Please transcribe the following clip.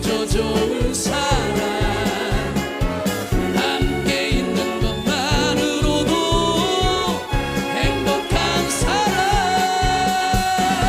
저 좋은 사람.